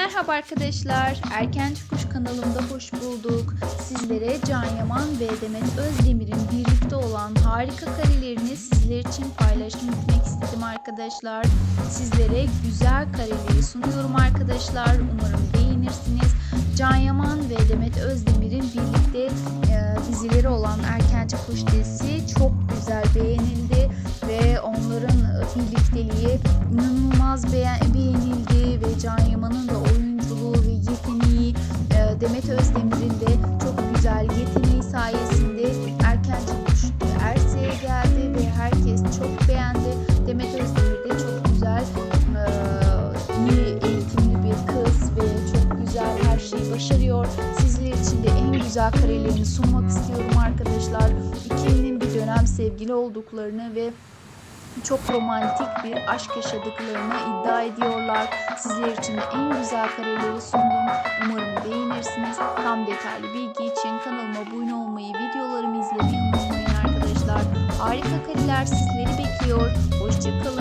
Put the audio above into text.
Merhaba arkadaşlar. Erken Çıkış kanalımda hoş bulduk. Sizlere Can Yaman ve Demet Özdemir'in birlikte olan harika karelerini sizler için paylaşmak istedim arkadaşlar. Sizlere güzel kareleri sunuyorum arkadaşlar. Umarım beğenirsiniz. Can Yaman ve Demet Özdemir'in birlikte e, dizileri olan Erken Çıkış dizisi çok güzel beğenildi ve onların birlikteliği inanılmaz beğen- beğenildi ve Can Yaman'ın da Demet Özdemir'in de çok güzel yeteneği sayesinde erken çıkmış Erse'ye geldi ve herkes çok beğendi. Demet Özdemir de çok güzel iyi eğitimli bir kız ve çok güzel her şeyi başarıyor. Sizler için de en güzel karelerini sunmak istiyorum arkadaşlar. İkilinin bir dönem sevgili olduklarını ve çok romantik bir aşk yaşadıklarını iddia ediyorlar. Sizler için en güzel kareleri sundum. Umarım beğenirsiniz. Tam detaylı bilgi için kanalıma abone olmayı, videolarımı izlemeyi unutmayın arkadaşlar. Harika kareler sizleri bekliyor. Hoşçakalın.